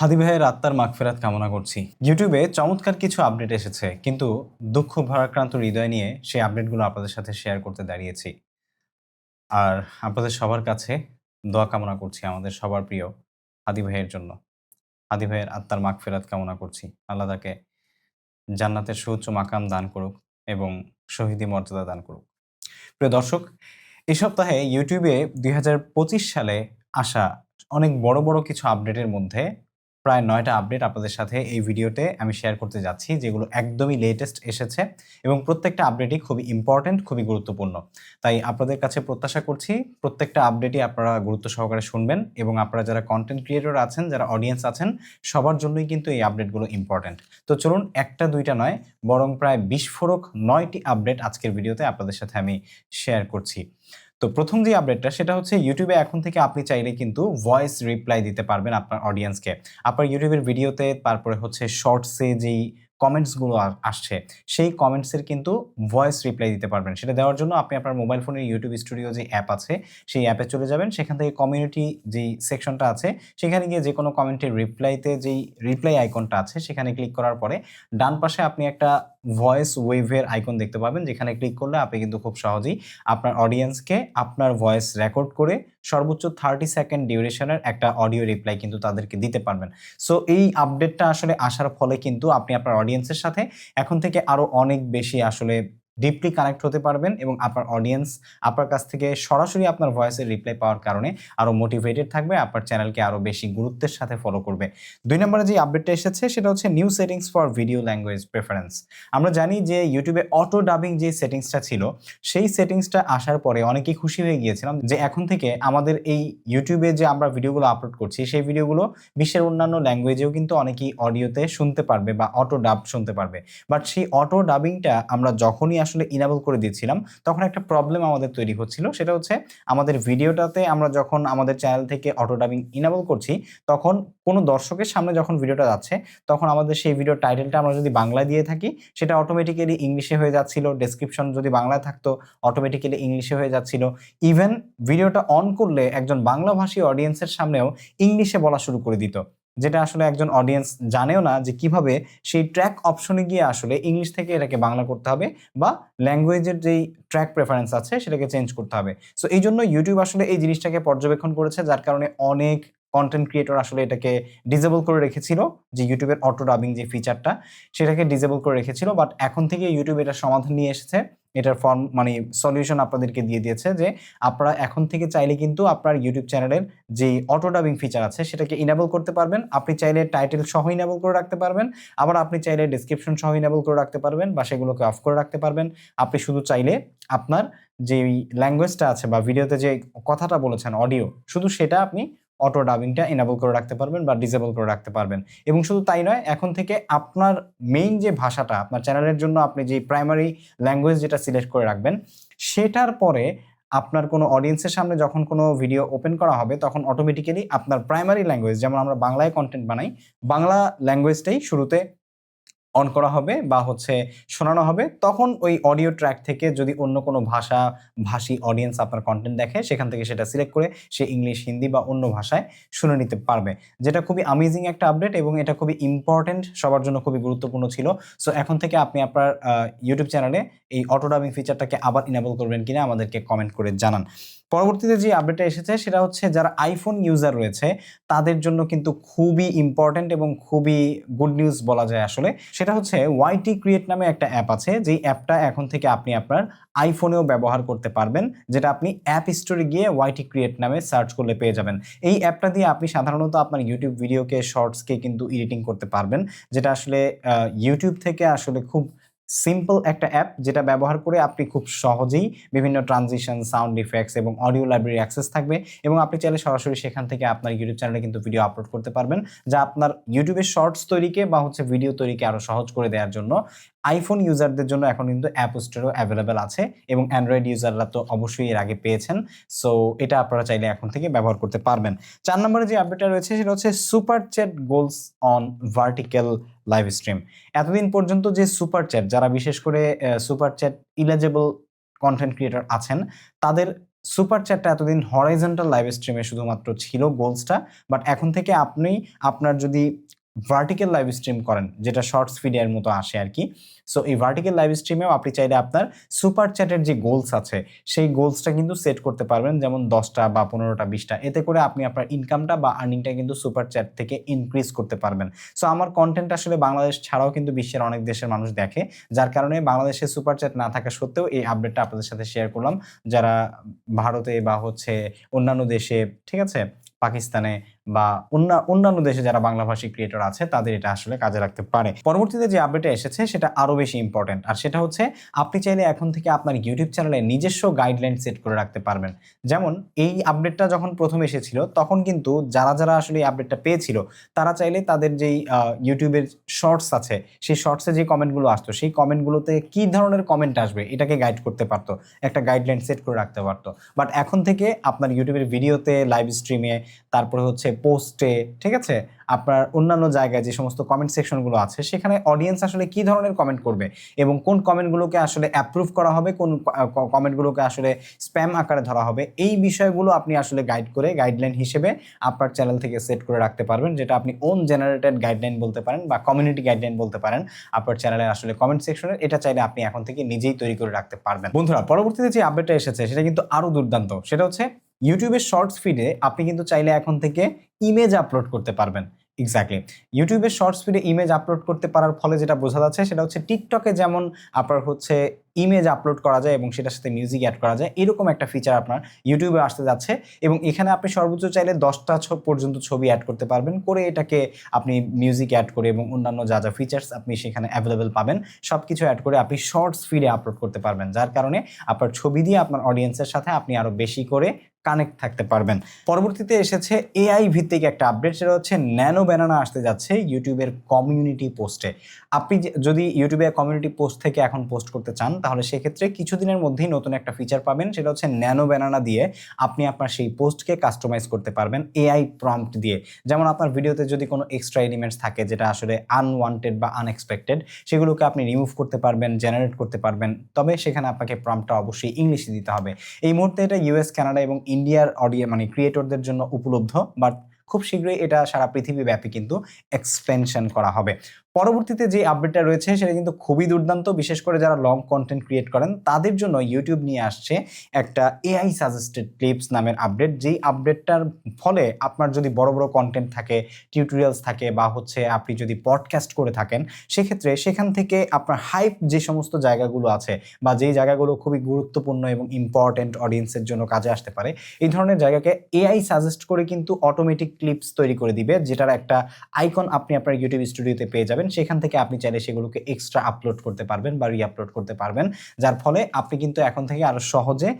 হাদি ভাইয়ের আত্মার মাগফেরাত কামনা করছি। ইউটিউবে চমৎকার কিছু আপডেট এসেছে, কিন্তু দুঃখ, ভারাক্রান্ত হৃদয় নিয়ে সেই আপডেটগুলো আপনাদের সাথে শেয়ার করতে দাঁড়িয়েছি। আর আপনাদের সবার কাছে দোয়া কামনা করছি আমাদের সবার প্রিয় হাদি ভাইয়ের জন্য। হাদি ভাইয়ের আত্মার মাগফেরাত কামনা করছি। আল্লাহ তাকে জান্নাতের সুউচ্চ মাকাম দান করুক এবং শহীদি মর্যাদা দান করুক। প্রিয় দর্শক এই সপ্তাহে ইউটিউবে দুই হাজার পঁচিশ সালে আসা অনেক বড় বড় কিছু আপডেটের মধ্যে প্রায় নয়টা আপডেট আপনাদের সাথে এই ভিডিওতে আমি শেয়ার করতে যাচ্ছি, যেগুলো একদমই লেটেস্ট এসেছে এবং প্রত্যেকটা আপডেটই খুবই ইম্পর্ট্যান্ট খুবই গুরুত্বপূর্ণ। তাই আপনাদের কাছে প্রত্যাশা করছি, প্রত্যেকটা আপডেটই আপনারা গুরুত্ব সহকারে শুনবেন এবং আপনারা যারা কন্টেন্ট ক্রিয়েটর আছেন, যারা অডিয়েন্স আছেন, সবার জন্যই কিন্তু এই আপডেটগুলো ইম্পর্ট্যান্ট তো চলুন, একটা দুইটা নয়, বরং প্রায় বিস্ফোরক নয়টি আপডেট আজকের ভিডিওতে আপনাদের সাথে আমি শেয়ার করছি। তো প্রথম যে আপডেটটা সেটা হচ্ছে ইউটিউবে এখন থেকে আপনি চাইলে কিন্তু ভয়েস রিপ্লাই দিতে পারবেন আপনার অডিয়েন্সকে আপনার ইউটিউবের ভিডিওতে তারপরে হচ্ছে শর্টসে যেই কমেন্টসগুলো আসছে, সেই কমেন্টসের কিন্তু ভয়েস রিপ্লাই দিতে পারবেন। সেটা দেওয়ার জন্য আপনি আপনার মোবাইল ফোনের ইউটিউব স্টুডিও যে অ্যাপ আছে, সেই অ্যাপে চলে যাবেন। সেখান থেকে কমিউনিটি যেই সেকশনটা আছে, সেখানে গিয়ে যে কোনো কমেন্টের রিপ্লাইতে যেই রিপ্লাই আইকনটা আছে, সেখানে ক্লিক করার পরে ডান পাশে আপনি একটা ভয়েস ওয়েভের আইকন দেখতে পাবেন, যেখানে ক্লিক করলে আপনি কিন্তু খুব সহজেই আপনার অডিয়েন্সকে আপনার ভয়েস রেকর্ড করে সর্বোচ্চ থার্টি সেকেন্ড ডিউরেশনের একটা অডিও রিপ্লাই কিন্তু তাদেরকে দিতে পারবেন। সো এই আপডেটটা আসলে আসার ফলে কিন্তু আপনি আপনার অডিয়েন্সের সাথে এখন থেকে আরও অনেক বেশি আসলে ডিপলি কানেক্ট হতে পারবেন এবং আপনার অডিয়েন্স আপনার কাছ থেকে সরাসরি আপনার ভয়েসের রিপ্লাই পাওয়ার কারণে আরও মোটিভেটেড থাকবে, আপনার চ্যানেলকে আরও বেশি গুরুত্বের সাথে ফলো করবে। দুই নম্বরে যে আপডেটটা এসেছে, সেটা হচ্ছে new settings for video language preference আমরা জানি যে ইউটিউবে অটো ডাবিং যে সেটিংসটা ছিল, সেই সেটিংসটা আসার পরে অনেকেই খুশি হয়ে গিয়েছিলাম যে এখন থেকে আমাদের এই ইউটিউবে যে আমরা ভিডিওগুলো আপলোড করছি, সেই ভিডিওগুলো বিশ্বের অন্যান্য ল্যাঙ্গুয়েজেও কিন্তু অনেকেই অডিওতে শুনতে পারবে বা অটো ডাব শুনতে পারবে। বাট সেই অটো ডাবিংটা আমরা যখনই আসলে ইনাবল করে দিচ্ছিলাম, তখন একটা প্রবলেম আমাদের তৈরি হচ্ছিল। সেটা হচ্ছে আমাদের ভিডিওটাতে আমরা যখন আমাদের চ্যানেল থেকে অটো ডাবিং ইনাবল করছি, তখন কোনো দর্শকের সামনে যখন ভিডিওটা যাচ্ছে, তখন আমাদের সেই ভিডিও টাইটেলটা আমরা যদি বাংলায় দিয়ে থাকি, সেটা অটোমেটিক্যালি ইংলিশে হয়ে যাচ্ছিল ডেসক্রিপশন যদি বাংলায় থাকতো অটোমেটিক্যালি ইংলিশে হয়ে যাচ্ছিল। ইভেন ভিডিওটা অন করলে একজন বাংলাভাষী অডিয়েন্সের সামনেও ইংলিশে বলা শুরু করে দিত। যেটা আসলে একজন অডিয়েন্স জানেও না যে কীভাবে সেই ট্র্যাক অপশনে গিয়ে আসলে ইংলিশ থেকে এটাকে বাংলা করতে হবে বা ল্যাঙ্গুয়েজের যেই ট্র্যাক প্রেফারেন্স আছে সেটাকে চেঞ্জ করতে হবে। সো এই জন্য ইউটিউব আসলে এই জিনিসটাকে পর্যবেক্ষণ করেছে যার কারণে অনেক কন্টেন্ট ক্রিয়েটর আসলে এটাকে ডিজেবল করে রেখেছিল, যে ইউটিউবের অটো ডাবিং যে ফিচারটা সেটাকে ডিজেবল করে রেখেছিল। বাট এখন থেকে ইউটিউব এটা সমাধান নিয়ে এসেছে। এটার ফর্ম মানে সলিউশন আপনাদেরকে দিয়ে দিয়েছে যে আপনারা এখন থেকে চাইলে কিন্তু আপনার ইউটিউব চ্যানেলের যে অটো ডাবিং ফিচার আছে, সেটাকে ইনেবল করতে পারবেন। আপনি চাইলে টাইটেল সহ ইনেবল করে রাখতে পারবেন। আবার আপনি চাইলে ডিসক্রিপশন সহ ইনেবল করে রাখতে পারবেন বা সেগুলোকে অফ করে রাখতে পারবেন। আপনি শুধু চাইলে আপনার যে ল্যাঙ্গুয়েজটা আছে বা ভিডিওতে যে কথাটা বলেছেন অডিও শুধু সেটা আপনি অটো ডাবিংটা এনাবল করে রাখতে পারবেন বা ডিসেবল করে রাখতে পারবেন। এবং শুধু তাই নয়, এখন থেকে আপনার মেইন যে ভাষাটা, আপনার চ্যানেলের জন্য আপনি যে প্রাইমারি ল্যাঙ্গুয়েজ যেটা সিলেক্ট করে রাখবেন, সেটার পরে আপনার কোনো অডিয়েন্সের সামনে যখন কোনো ভিডিও ওপেন করা হবে, তখন অটোমেটিক্যালি আপনার প্রাইমারি ল্যাঙ্গুয়েজ যেমন আমরা বাংলায় কন্টেন্ট বানাই, বাংলা ল্যাঙ্গুয়েজটাই শুরুতে অন করা হবে বা হচ্ছে শোনানো হবে, তখন ওই অডিও ট্র্যাক থেকে যদি অন্য কোনো ভাষা, ভাষী অডিয়েন্স আপনার কন্টেন্ট দেখে, সেখান থেকে সেটা সিলেক্ট করে সে ইংলিশ হিন্দি বা অন্য ভাষায় শুনে নিতে পারবে। যেটা খুবই আমেজিং একটা আপডেট এবং এটা খুবই ইম্পর্টেন্ট সবার জন্য খুবই গুরুত্বপূর্ণ ছিল। সো এখন থেকে আপনি আপনার ইউটিউব চ্যানেলে এই অটো ডাবিং ফিচারটাকে আবার ইনেবল করবেন কিনা আমাদেরকে কমেন্ট করে জানান। পরবর্তীতে যে আপডেটটা এসেছে সেটা হচ্ছে যারা আইফোন ইউজার রয়েছে, তাদের জন্য কিন্তু খুবই ইম্পর্টেন্ট এবং খুবই গুড নিউজ বলা যায় আসলে। সেটা হচ্ছে ওয়াইটি ক্রিয়েট নামে একটা অ্যাপ আছে, যেই অ্যাপটা এখন থেকে আপনি আপনার আইফোনেও ব্যবহার করতে পারবেন, যেটা আপনি অ্যাপ স্টোরে গিয়ে ওয়াইটি ক্রিয়েট নামে সার্চ করলে পেয়ে যাবেন। এই অ্যাপটা দিয়ে আপনি সাধারণত আপনার ইউটিউব ভিডিওকে শর্টসকে কিন্তু এডিটিং করতে পারবেন, যেটা আসলে ইউটিউব থেকে আসলে খুব সিম্পল একটা অ্যাপ যেটা ব্যবহার করে আপনি খুব সহজেই বিভিন্ন ট্রানজিশন সাউন্ড ইফেক্টস এবং অডিও লাইব্রেরি অ্যাক্সেস থাকবে এবং আপনি চাইলে সরাসরি সেখান থেকে আপনার ইউটিউব চ্যানেলে কিন্তু ভিডিও আপলোড করতে পারবেন, যা আপনার ইউটিউবের শর্টস তৈরিকে বা হচ্ছে ভিডিও তৈরিকে আরও সহজ করে দেওয়ার জন্য। আইফোন ইউজারদের জন্য এখন কিন্তু অ্যাপ স্টোরও অ্যাভেলেবেল আছে এবং অ্যান্ড্রয়েড ইউজাররা তো অবশ্যই এর আগে পেয়েছেন। সো এটা আপনারা চাইলে এখন থেকে ব্যবহার করতে পারবেন। চার নম্বরে যে আপডেটটা রয়েছে, সেটা হচ্ছে super chat goals on vertical live stream এতদিন পর্যন্ত যে সুপার চ্যাট যারা বিশেষ করে super chat eligible content creator আছেন, তাদের সুপার চ্যাটটা এতদিন হরাইজন্টাল লাইভ স্ট্রিমে শুধুমাত্র ছিল গোলসটা বাট এখন থেকে আপনি, আপনার যদি ভার্টিক্যাল লাইভ স্ট্রিম করেন, যেটা শর্টস ভিডিওর মতো আসে আর কি। সো এই ভার্টিক্যাল লাইভ স্ট্রিমেও আপনি চাইলে আপনার সুপার চ্যাটের যে গোলস আছে, সেই গোলসটা কিন্তু সেট করতে পারবেন, যেমন দশটা বা পনেরোটা, বিশটা। এতে করে আপনি আপনার ইনকামটা বা আর্নিংটা কিন্তু সুপার চ্যাট থেকে ইনক্রিজ করতে পারবেন। সো আমার কন্টেন্ট আসলে বাংলাদেশ ছাড়াও কিন্তু বিশ্বের অনেক দেশের মানুষ দেখে, যার কারণে বাংলাদেশে সুপার চ্যাট না থাকা সত্ত্বেও এই আপডেটটা আপনাদের সাথে শেয়ার করলাম। যারা ভারতে বা হচ্ছে অন্যান্য দেশে, ঠিক আছে? পাকিস্তানে বা অন্যান্য দেশে যারা বাংলাভাষী ক্রিয়েটর আছে, তাদের এটা আসলে কাজে লাগতে পারে। পরবর্তীতে যে আপডেটটা এসেছে, সেটা আরও বেশি ইম্পর্টেন্ট আর সেটা হচ্ছে, আপনি চাইলে এখন থেকে আপনার ইউটিউব চ্যানেলে নিজস্ব গাইডলাইন সেট করে রাখতে পারবেন। যেমন, এই আপডেটটা যখন প্রথম এসেছিল, তখন কিন্তু যারা যারা আসলে এই আপডেটটা পেয়েছিল, তারা চাইলে তাদের যেই ইউটিউবের শর্টস আছে, সেই শর্টসে যে কমেন্টগুলো আসতো, সেই কমেন্টগুলোতে কী ধরনের কমেন্ট আসবে, এটাকে গাইড করতে পারতো, একটা গাইডলাইন সেট করে রাখতে পারতো। বাট এখন থেকে আপনার ইউটিউবের ভিডিওতে লাইভ স্ট্রিমে তারপরে হচ্ছে পোস্টে ঠিক আছে? আপনার অন্যান্য জায়গায় যে সমস্ত কমেন্ট সেকশনগুলো আছে, সেখানে অডিয়েন্স আসলে কি ধরনের কমেন্ট করবে এবং কোন কমেন্টগুলোকে আসলে অ্যাপ্রুভ করা হবে, কোন কমেন্টগুলোকে আসলে স্প্যাম আকারে ধরা হবে, এই বিষয়গুলো আপনি আসলে গাইড করে গাইডলাইন হিসেবে আপনার চ্যানেল থেকে সেট করে রাখতে পারবেন, যেটা আপনি ওন জেনারেটেড গাইডলাইন বলতে পারেন বা কমিউনিটি গাইডলাইন বলতে পারেন, আপনার চ্যানেলের আসলে কমেন্ট সেকশনের এটা চাইলে আপনি এখন থেকে নিজেই তৈরি করে রাখতে পারবেন। বন্ধুরা, পরবর্তীতে যে আপডেটটা এসেছে, সেটা কিন্তু আরও দুর্দান্ত। সেটা হচ্ছে ইউটিউবের শর্টস ফিডে আপনি কিন্তু চাইলে এখন থেকে ইমেজ আপলোড করতে পারবেন। এক্স্যাক্টলি ইউটিউবের শর্টস ফিডে ইমেজ আপলোড করতে পারার ফলে যেটা বোঝা যাচ্ছে সেটা হচ্ছে টিকটকে যেমন আপনার হচ্ছে ইমেজ আপলোড করা যায় এবং সেটার সাথে মিউজিক অ্যাড করা যায়, এরকম একটা ফিচার আপনার ইউটিউবে আসতে যাচ্ছে এবং এখানে আপনি সর্বোচ্চ চাইলে দশটা পর্যন্ত ছবি অ্যাড করতে পারবেন, করে এটাকে আপনি মিউজিক অ্যাড করে এবং অন্যান্য যা যা ফিচার্স আপনি সেখানে অ্যাভেলেবেল পাবেন সব কিছু অ্যাড করে আপনি শর্টস ফিডে আপলোড করতে পারবেন, যার কারণে আপনার ছবি দিয়ে আপনার অডিয়েন্সের সাথে আপনি আরও বেশি করে কানেক্ট থাকতে পারবেন। পরবর্তীতে এসেছে এআই ভিত্তিক একটা আপডেট সেটা হচ্ছে ন্যানো ব্যানানা আসতে যাচ্ছে ইউটিউবের কমিউনিটি পোস্টে আপনি যদি ইউটিউবে কমিউনিটি পোস্ট থেকে এখন পোস্ট করতে চান, তাহলে সেক্ষেত্রে কিছুদিনের মধ্যেই নতুন একটা ফিচার পাবেন, সেটা হচ্ছে ন্যানো ব্যানানা দিয়ে আপনি আপনার সেই পোস্টকে কাস্টমাইজ করতে পারবেন এআই প্রম্পট দিয়ে। যেমন আপনার ভিডিওতে যদি কোনো এক্সট্রা এলিমেন্টস থাকে, যেটা আসলে আনওয়ান্টেড বা আনএক্সপেক্টেড সেগুলোকে আপনি রিমুভ করতে পারবেন জেনারেট করতে পারবেন। তবে সেখানে আপনাকে প্রম্পটটা অবশ্যই ইংলিশে দিতে হবে। এই মুহূর্তে এটা ইউএস কানাডা এবং ইন্ডিয়ার অডিও মানে ক্রিয়েটরদের জন্য উপলব্ধ বাট খুব শীঘ্রই এটা সারা পৃথিবীব্যাপী কিন্তু এক্সপেনশন করা হবে। পরবর্তীতে যে আপডেটটা রয়েছে, সেটা কিন্তু খুবই দুর্দান্ত। বিশেষ করে যারা লং কন্টেন্ট ক্রিয়েট করেন, তাদের জন্য ইউটিউব নিয়ে আসছে একটা এআই সাজেস্টেড ক্লিপস নামের আপডেট যেই আপডেটটার ফলে আপনার যদি বড় বড় কন্টেন্ট থাকে টিউটোরিয়ালস থাকে বা হচ্ছে আপনি যদি পডকাস্ট করে থাকেন, সেক্ষেত্রে সেখান থেকে আপনার হাইপ যে সমস্ত জায়গাগুলো আছে বা যেই জায়গাগুলো খুবই গুরুত্বপূর্ণ এবং ইম্পর্টেন্ট অডিয়েন্সের জন্য কাজে আসতে পারে, এই ধরনের জায়গাকে এআই সাজেস্ট করে কিন্তু অটোমেটিক ক্লিপস তৈরি করে দিবে, যেটার একটা আইকন আপনি আপনার ইউটিউব স্টুডিওতে পেয়ে যাবেন। সেখান থেকে আপনি চাইলে সেগুলোকে এক্সট্রা আপলোড করতে পারবেন বা রিআপলোড করতে পারবেন। যার ফলে আপনি কিন্তু এখন থেকে আরও সহজে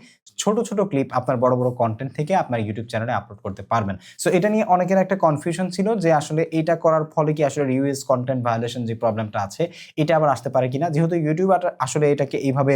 ছোট ছোট ক্লিপ আপনার বড় বড় কন্টেন্ট থেকে আপনার ইউটিউব চ্যানেলে আপলোড করতে পারবেন। সো এটা নিয়ে অনেকের একটা কনফিউশন ছিল যে আসলে এটা করার ফলে কি আসলে রিউএস কন্টেন্ট ভায়োলেশন যে প্রবলেমটা আছে, এটা আবার আসতে পারে কিনা? যেহেতু ইউটিউব আসলে এটাকে এইভাবে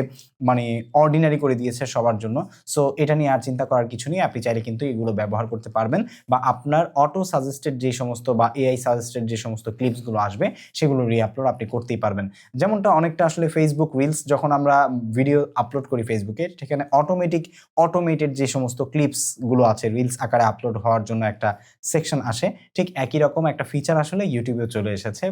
মানে অর্ডিনারি করে দিয়েছে সবার জন্য সো এটা নিয়ে আর চিন্তা করার কিছু নেই। আপনি চাইলে কিন্তু এগুলো ব্যবহার করতে পারবেন বা আপনার অটো সাজেস্টেড যে সমস্ত বা এআই সাজেস্টেড যে সমস্ত ক্লিপসগুলো আসবে সেগুলো রিআপলোড আপনি করতেই পারবেন। যেমনটা অনেকটা আসলে ফেসবুক রিলস যখন আমরা ভিডিও আপলোড করি ফেসবুকে সেখানে অটোমেটিক অটোমেটেড যে সমস্ত ক্লিপসগুলো আছে রিলস আকারে আপলোড হওয়ার জন্য একটা সেকশন আসে। ঠিক একই রকম একটা ফিচার আসলে ইউটিউবেও চলে এসেছে।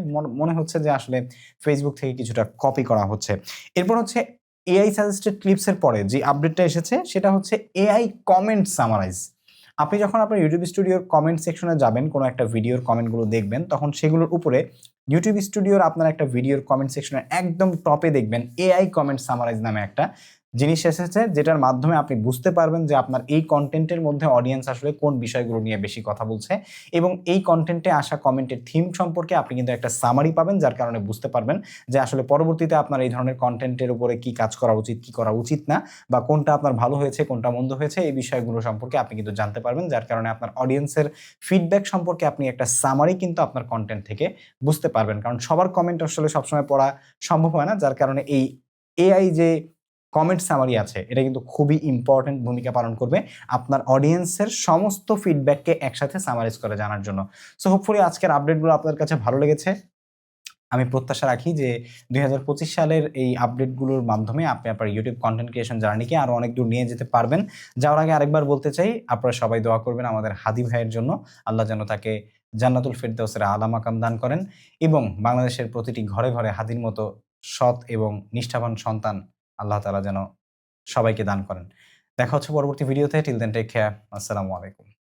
মনে হচ্ছে যে আসলে ফেসবুক থেকে কিছুটা কপি করা হচ্ছে। এরপর হচ্ছে এআই সাজেস্টেড ক্লিপসের পরে যে আপডেটটা এসেছে, সেটা হচ্ছে এআই কমেন্ট সামারাইজ আপনি যখন আপনার ইউটিউব স্টুডিওর কমেন্ট সেকশনে যাবেন, কোনো একটা ভিডিওর কমেন্টগুলো দেখবেন, তখন সেগুলোর উপরে ইউটিউব স্টুডিওর আপনার একটা ভিডিওর কমেন্ট সেকশনের একদম টপে দেখবেন এআই কমেন্ট সামারাইজ নামে একটা। জিনিস এসেছে যেটার মাধ্যমে আপনি বুঝতে পারবেন যে আপনার এই কন্টেন্টের মধ্যে অডিয়েন্স আসলে কোন বিষয়গুলো নিয়ে বেশি কথা বলছে। এবং এই কন্টেন্টে আসা কমেন্টের থিম সম্পর্কে আপনি কিন্তু একটা সামারি পাবেন, যার কারণে বুঝতে পারবেন যে আসলে পরবর্তীতে আপনার এই ধরনের কন্টেন্টের উপরে কি কাজ করা উচিত, কি করা উচিত না, বা কোনটা আপনার ভালো হয়েছে, কোনটা মন্দ হয়েছে, এই বিষয়গুলো সম্পর্কে আপনি কিন্তু জানতে পারবেন, যার কারণে আপনার অডিয়েন্সের ফিডব্যাক সম্পর্কে আপনি একটা সামারি কিন্তু আপনার কন্টেন্ট থেকে বুঝতে পারবেন। কারণ সবার কমেন্ট আসলে সবসময় পড়া সম্ভব হয় না, যার কারণে এই এআই যে কমেন্ট সামারি আছে। এটা কিন্তু খুবই ইম্পর্টেন্ট ভূমিকা পালন করবে আপনার অডিয়েন্সের সমস্ত ফিডব্যাককে একসাথে সামারাইজ করে জানার জন্য। সো হোপফুলি আজকের আপডেটগুলো আপনার কাছে ভালো লেগেছে। আমি প্রত্যাশা রাখি যে দু হাজার পঁচিশ সালের এই আপডেটগুলোর মাধ্যমে আপনি আপনার ইউটিউব কন্টেন্ট ক্রিয়েশন জার্নিকে আরও অনেক দূর নিয়ে যেতে পারবেন। যাওয়ার আগে আরেকবার বলতে চাই, আপনারা সবাই দোয়া করবেন আমাদের হাদি ভাইয়ের জন্য। আল্লাহ যেন তাকে জান্নাতুল ফেরদৌসের আলা মাকাম দান করেন এবং বাংলাদেশের প্রতিটি ঘরে ঘরে হাদির মতো সৎ এবং নিষ্ঠাবান সন্তান আল্লাহ তালা যেন সবাইকে দান করেন। দেখা হচ্ছে পরবর্তী ভিডিওতে। টিল দেন টেক কেয়ার আসসালামু আলাইকুম।